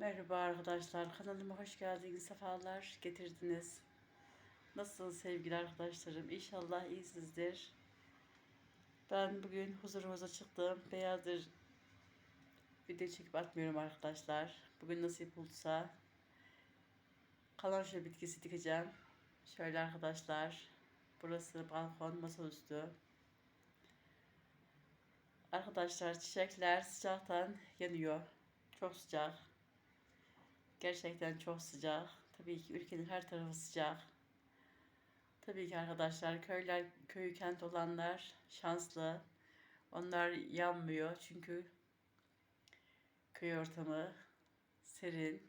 Merhaba arkadaşlar, kanalıma hoş geldiniz, sefalar getirdiniz. Nasılsınız sevgili arkadaşlarım? İnşallah iyisinizdir. Ben bugün huzurunuza çıktım. Beyazdır video çekip atmıyorum arkadaşlar. Bugün nasip olursa kalanşa bitkisi dikeceğim. Şöyle arkadaşlar, burası balkon, masaüstü. Arkadaşlar çiçekler sıcaktan yanıyor. Çok sıcak. Gerçekten çok sıcak. Tabii ki ülkenin her tarafı sıcak. Tabii ki arkadaşlar köyler, köy kent olanlar şanslı. Onlar yanmıyor çünkü köy ortamı serin.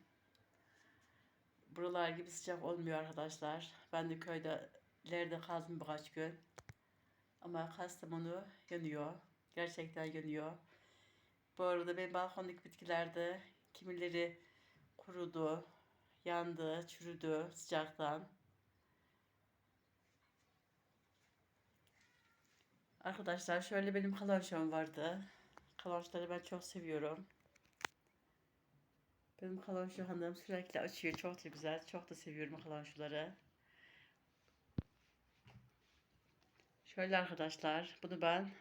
Buralar gibi sıcak olmuyor arkadaşlar. Ben de köyde ileride kaldım birkaç gün. Ama Kastamonu yanıyor. Gerçekten yanıyor. Bu arada benim balkondaki bitkilerde kimileri kurudu, yandı, çürüdü sıcaktan. Arkadaşlar şöyle benim kalançom vardı. Kalançları ben çok seviyorum. Benim kalanço hanım sürekli açıyor. Çok da güzel. Çok da seviyorum kalançoları. Şöyle arkadaşlar. Bunu ben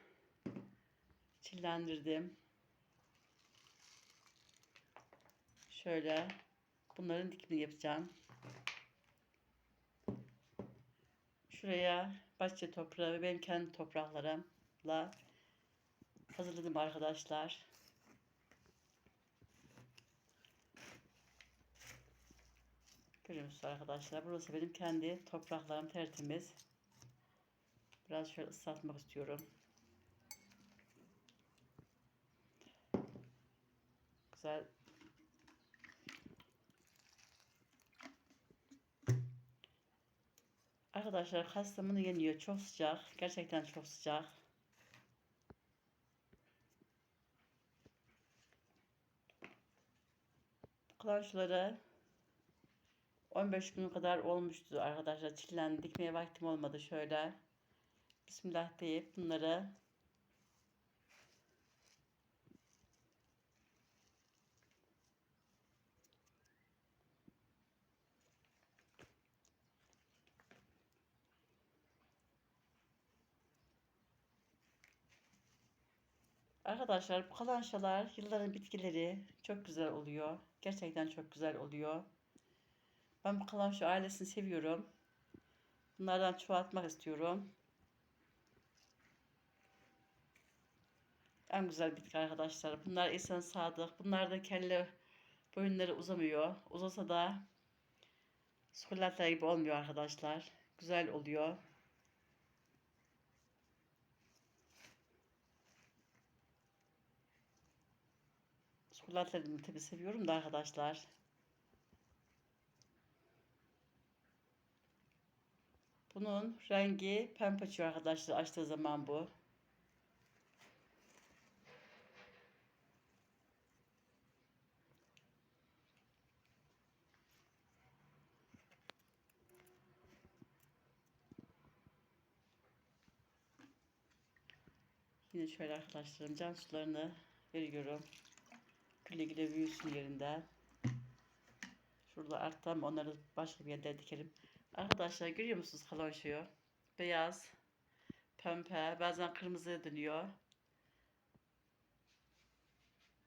çillendirdim. Şöyle bunların dikimini yapacağım. Şuraya bahçe toprağı ve benim kendi topraklarımla hazırladım arkadaşlar. Görüyor musunuz arkadaşlar? Burası benim kendi topraklarım tertemiz. Biraz şöyle ıslatmak istiyorum. Güzel Arkadaşlar Kastamonu yeniyor. Çok sıcak. Gerçekten çok sıcak. Klanşları 15 gün kadar olmuştu arkadaşlar. Çillendi. Dikmeye vaktim olmadı şöyle. Bismillah deyip bunları Arkadaşlar kalançalar yılların bitkileri çok güzel oluyor. Gerçekten çok güzel oluyor. Ben bu kalanço ailesini seviyorum. Bunlardan çoğaltmak istiyorum. En güzel bitki arkadaşlar. Bunlar insan sadık. Bunlar da kelle boyunları uzamıyor. Uzasa da sukulatlar gibi olmuyor arkadaşlar. Güzel oluyor. Sukulatlarını tabi seviyorum da arkadaşlar. Bunun rengi pembe açıyor arkadaşlar açtığı zaman bu. Yine şöyle arkadaşlarım can sularını veriyorum. Güle güle büyüsün yerinde. Şurada arttam onları başka bir yerde dikerim. Arkadaşlar görüyor musunuz kalonşuyu? Beyaz, pembe, bazen kırmızıya dönüyor.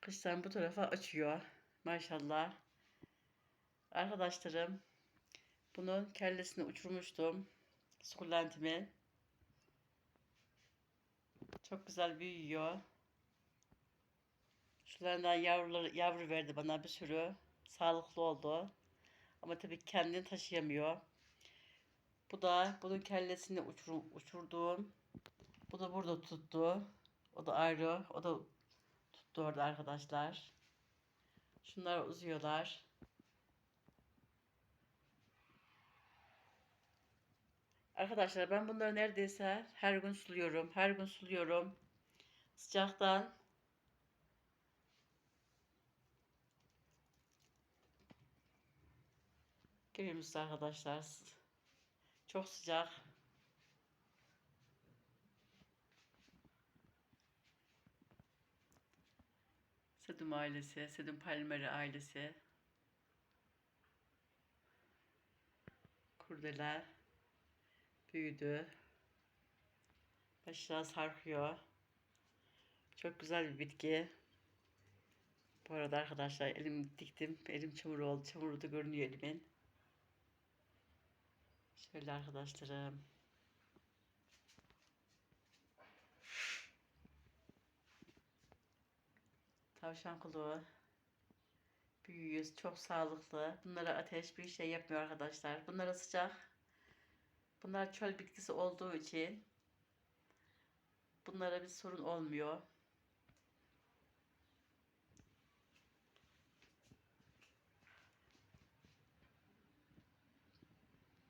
Kıştan bu tarafa açıyor. Maşallah. Arkadaşlarım bunun kellesini uçurmuştum. Sukulentimi. Çok güzel büyüyor. Şularından yavruları, yavru verdi bana bir sürü. Sağlıklı oldu. Ama tabii kendini taşıyamıyor. Bu da bunun kellesini uçur, uçurduğum. Bu da burada tuttu. O da ayrı. O da tuttu orada arkadaşlar. Şunlar uzuyorlar. Arkadaşlar ben bunları neredeyse her gün suluyorum. Her gün suluyorum. Sıcaktan Köyümüz arkadaşlar çok sıcak. Sedum ailesi, Sedum Palmeri ailesi. Kurdeler büyüdü. Başına sarkıyor. Çok güzel bir bitki. Bu arada arkadaşlar elim diktim. Elim çamur oldu. Çamuru da görünüyor elimin. Şöyle arkadaşlarım. Tavşan kulağı. Büyüyor. Çok sağlıklı. Bunlara ateş bir şey yapmıyor arkadaşlar. Bunlara sıcak. Bunlar çöl bitkisi olduğu için bunlara bir sorun olmuyor.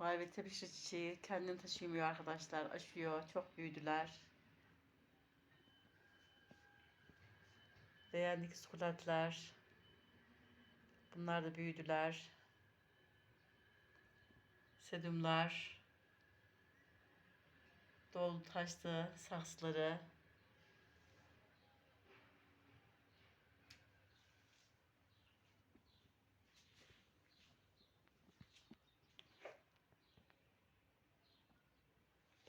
Vay be tepeşir çiçeği kendini taşımıyor arkadaşlar. Aşıyor. Çok büyüdüler. Beğendik sukulatlar. Bunlar da büyüdüler. Sedumlar. Dolu taştı saksıları.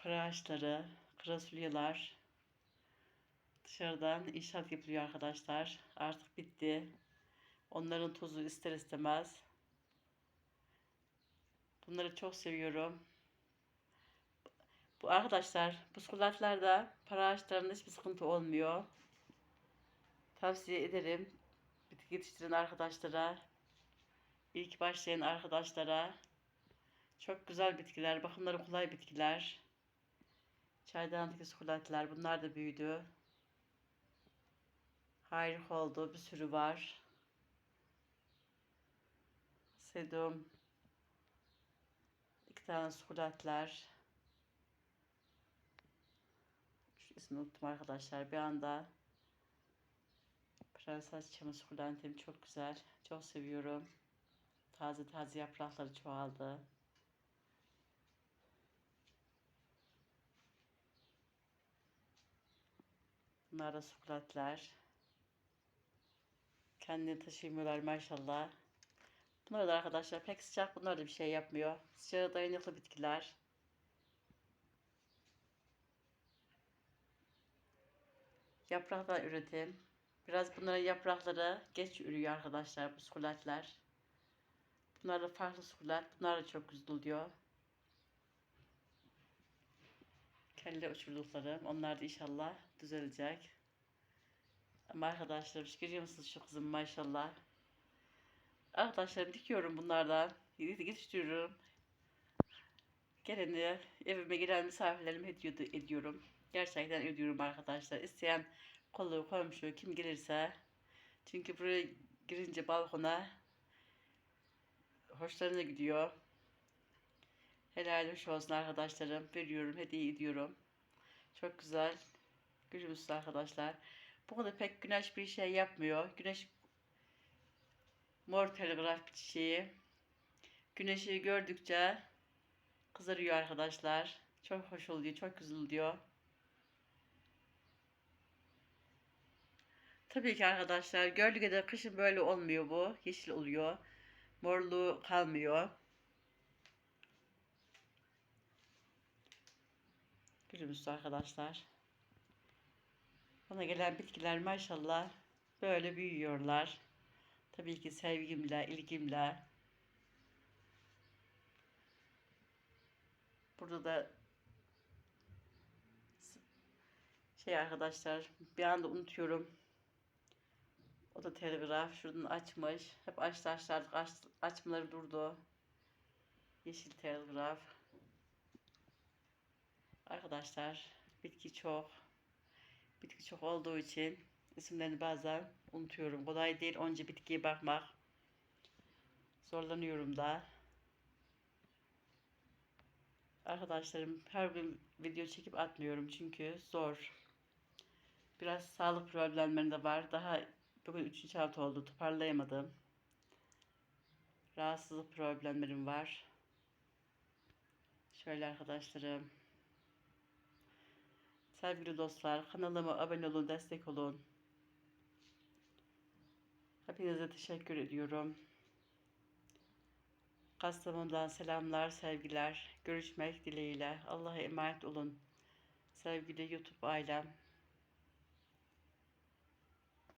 Para ağaçları, krasulyeler. Dışarıdan inşaat yapılıyor arkadaşlar. Artık bitti. Onların tozu ister istemez. Bunları çok seviyorum. Bu arkadaşlar bu skulatlarda para ağaçlarında hiçbir sıkıntı olmuyor. Tavsiye ederim. Bitki yetiştiren arkadaşlara, ilk başlayan arkadaşlara. Çok güzel bitkiler, bakımları kolay bitkiler. Çaydanlık sukulatlar bunlar da büyüdü. Harika oldu. Bir sürü var. Sedum. iki tane sukulatlar. Şu ismini unuttum arkadaşlar. Bir anda Prenses çamı sukulentim çok güzel. Çok seviyorum. Taze taze yaprakları çoğaldı. Bunlar da sukulatlar. Kendini taşımıyorlar maşallah. Bunlar da arkadaşlar pek sıcak bunlar da bir şey yapmıyor. Sıcağa dayanıklı bitkiler. Yapraklar üretim. Biraz bunların yaprakları geç ürüyor arkadaşlar bu sukulatlar. Bunlar da farklı sukulat. Bunlar da çok güzel oluyor. Kelle uçurduklarım. Onlar da inşallah düzelecek. Ama arkadaşlar görüyor musunuz şu kızım maşallah. Arkadaşlar dikiyorum bunlardan. Yetiştiriyorum. Geleni evime gelen misafirlerime hediye ediyorum. Gerçekten ediyorum arkadaşlar. İsteyen kolu komşu kim gelirse. Çünkü buraya girince balkona hoşlarına gidiyor. Helal hoş olsun arkadaşlarım. Veriyorum, hediye ediyorum. Çok güzel. Görüyorsunuz arkadaşlar. Bu konuda pek güneş bir şey yapmıyor. Güneş mor telgraf çiçeği. Güneşi gördükçe kızarıyor arkadaşlar. Çok hoş oluyor, çok güzel oluyor. Tabii ki arkadaşlar gölgede kışın böyle olmuyor bu. Yeşil oluyor. Morluğu kalmıyor. Gülümüz arkadaşlar. Bana gelen bitkiler maşallah böyle büyüyorlar. Tabii ki sevgimle, ilgimle. Burada da şey arkadaşlar bir anda unutuyorum. O da telgraf. Şuradan açmış. Hep açtı açlardık. Aç, açmaları durdu. Yeşil telgraf. Arkadaşlar bitki çok. Bitki çok olduğu için isimlerini bazen unutuyorum. Kolay değil onca bitkiye bakmak. Zorlanıyorum da. Arkadaşlarım her gün video çekip atmıyorum çünkü zor. Biraz sağlık problemleri de var. Daha bugün 3. hafta oldu toparlayamadım. Rahatsızlık problemlerim var. Şöyle arkadaşlarım. Sevgili dostlar kanalıma abone olun, destek olun. Hepinize teşekkür ediyorum. Kastamonu'dan selamlar, sevgiler. Görüşmek dileğiyle. Allah'a emanet olun. Sevgili YouTube ailem.